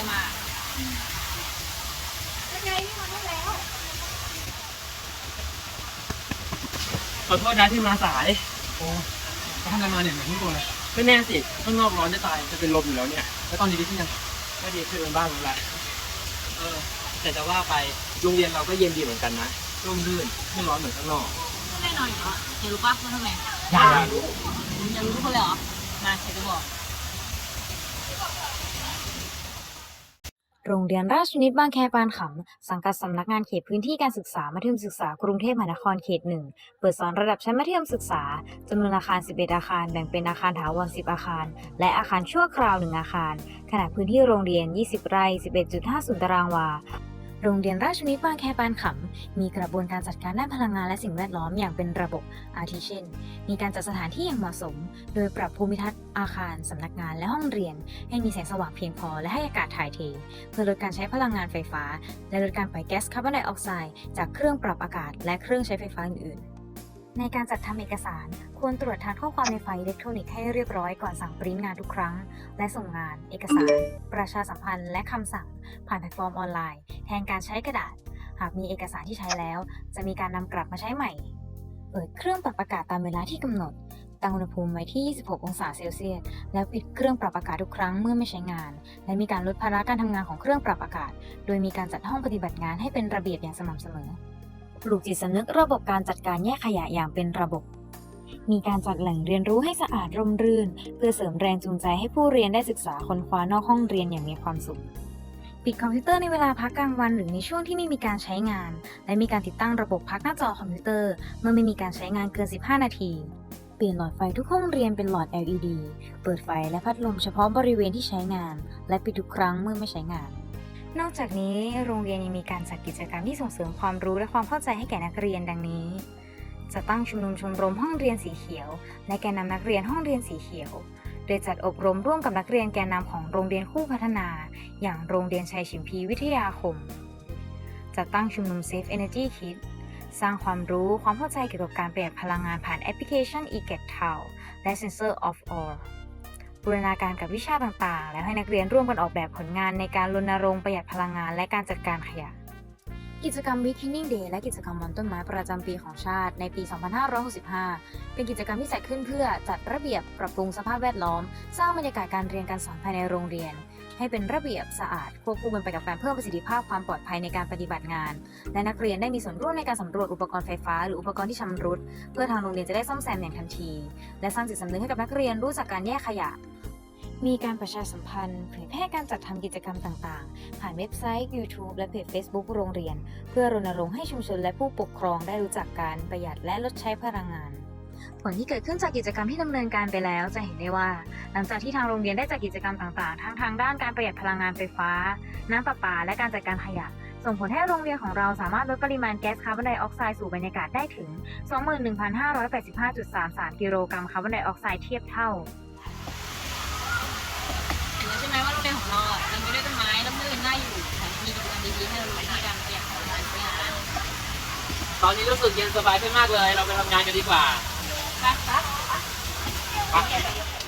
จะมาขอโทษนะที่มาสาย โอ้ทำอะไรมาเนี่ยเหมือนทุกคนเลยไม่แน่สิข้างนอกร้อนจะตายจะเป็นลมอยู่แล้วเนี่ย แล้วตอนนี้ดีขึ้นยังไม่ดีขึ้นเป็นบ้างแล้วละเออ แต่จะว่าไปโรงเรียนเราก็เย็นดีเหมือนกันนะร่มรื่นไม่ร้อนเหมือนข้างนอกแน่นอนเหรอเย็นรู้ป่ะว่าทำไมยากรู้ยังรู้ทุกคนเลยเหรอ มาเดี๋วจะบอก โรงเรียนราชนิตบางแคปานขำ สังกัดสำนักงานเขตพื้นที่การศึกษา มัธยมศึกษากรุงเทพมหานครเขตหนึ่ง เปิดสอนระดับชั้นมัธยมศึกษาจำนวนอาคาร 11 อาคาร แบ่งเป็นอาคารถาวร 10 อาคาร และอาคารชั่วคราว 1 อาคาร ขนาดพื้นที่โรงเรียน 20 ไร่ 11.50 ตารางวา โรงเรียนราชวินิตบางแคปานขำมีกระบวนการจัดการด้านพลังงานและสิ่งแวดล้อมอย่างเป็นระบบอาทิเช่น มีการจัดสถานที่อย่างเหมาะสม โดยปรับภูมิทัศน์อาคารสำนักงานและห้องเรียน ให้มีแสงสว่างเพียงพอและให้อากาศถ่ายเท เพื่อลดการใช้พลังงานไฟฟ้า และลดการปล่อยแก๊สคาร์บอนไดออกไซด์จากเครื่องปรับอากาศและเครื่องใช้ไฟฟ้าอื่นๆ ในการจัดทำเอกสาร ควรตรวจทานข้อความในไฟล์อิเล็กทรอนิกส์ให้เรียบร้อยก่อนสั่งปริ้นงานทุกครั้ง และส่งงาน เอกสาร ประชาสัมพันธ์ และคำสั่ง ผ่านแพลตฟอร์มออนไลน์ แทนการใช้กระดาษ หากมีเอกสารที่ใช้แล้ว จะมีการนำกลับมาใช้ใหม่ เปิดเครื่องปรับอากาศตามเวลาที่กำหนด ตั้งอุณหภูมิไว้ที่ 26 องศาเซลเซียส แล้วปิดเครื่องปรับอากาศทุกครั้งเมื่อไม่ใช้งาน และมีการลดภาระการทำงานของเครื่องปรับอากาศ โดยมีการจัดห้องปฏิบัติงานให้เป็นระเบียบอย่างสม่ำเสมอ ปลูกจิตสำนึกระบบการจัดการแยกขยะอย่างเป็นระบบ มีการจัดแหล่งเรียนรู้ให้สะอาดร่มรื่น เพื่อเสริมแรงจูงใจให้ผู้เรียนได้ศึกษาค้นคว้านอกห้องเรียนอย่างมีความสุข ปิดคอมพิวเตอร์ในเวลาพักกลางวัน หรือในช่วงที่ไม่มีการใช้งาน และมีการติดตั้งระบบพักหน้าจอคอมพิวเตอร์ เมื่อไม่มีการใช้งานเกิน 15 นาทีเปลี่ยนหลอดไฟทุกห้องเรียนเป็นหลอด LED เปิดไฟและพัดลมเฉพาะบริเวณที่ใช้งาน และปิดทุกครั้งเมื่อไม่ใช้งาน นอกจากนี้โรงเรียนยังมีการจัดกิจกรรมที่ส่งเสริมความรู้และความเข้าใจให้แก่นักเรียนดังนี้ จะตั้งชุมนุมชมรมห้องเรียนสีเขียว และแกนนำนักเรียนห้องเรียนสีเขียว โดยจัดอบรมร่วมกับนักเรียนแกนนำของโรงเรียนคู่พัฒนา อย่างโรงเรียนชัยชิมพีวิทยาคม จัดตั้งชุมนุม Safe Energy Kit สร้างความรู้ความเข้าใจเกี่ยวกับการประหยัดพลังงานผ่านแอปพลิเคชัน e-get t o w และ Sensor of All บูรณาการกับวิชาต่างๆ แล้วให้นักเรียนร่วมกันออกแบบผลงานในการรณรงค์ประหยัดพลังงานและการจัดการขยะ กิจกรรม Beginning Day และกิจกรรมวันต้นไม้ประจำปีของชาติในปี 2565 เป็นกิจกรรมที่จัดขึ้นเพื่อจัดระเบียบปรับปรุงสภาพแวดล้อม สร้างบรรยากาศการเรียนการสอนภายในโรงเรียน ให้เป็นระเบียบสะอาดควบคู่กันไปกับการเพิ่มประสิทธิภาพความปลอดภัยในการปฏิบัติงาน และนักเรียนได้มีส่วนร่วมในการสำรวจอุปกรณ์ไฟฟ้า หรืออุปกรณ์ที่ชำรุด เพื่อทางโรงเรียนจะได้ซ่อมแซมอย่างทันที และสร้างจิตสำนึกให้กับนักเรียนรู้จักการแยกขยะ มีการประชาสัมพันธ์เผยแพร่การจัดทำกิจกรรมต่างๆ ผ่านเว็บไซต์ YouTube และเพจ Facebook โรงเรียน เพื่อรณรงค์ให้ชุมชนและผู้ปกครองได้รู้จักการประหยัดและลดใช้พลังงาน ผลที่เกิดขึ้นจากกิจกรรมที่ดำเนินการไปแล้วจะเห็นได้ว่า หลังจากที่ทางโรงเรียนได้จัดกิจกรรมต่างๆ ทั้งทางด้านการประหยัดพลังงานไฟฟ้า น้ำประปา และการจัดการขยะส่งผลให้โรงเรียนของเราสามารถลดปริมาณแก๊สคาร์บอนไดออกไซด์สู่บรรยากาศได้ถึง 21,585.33 กิโลกรัมคาร์บอนไดออกไซด์เทียบเท่า นของเราอะเต็มไปด้วยต้นไม้ร่มรื่นน่าอยู่แถมมีกิจกรรมดีๆให้เรารู้ในการประหยัดพลังงานด้วยนะตอนนี้รู้สึกเย็นสบายขึ้นมากเลย เราไปทำงานกันดีกว่าครับครับไป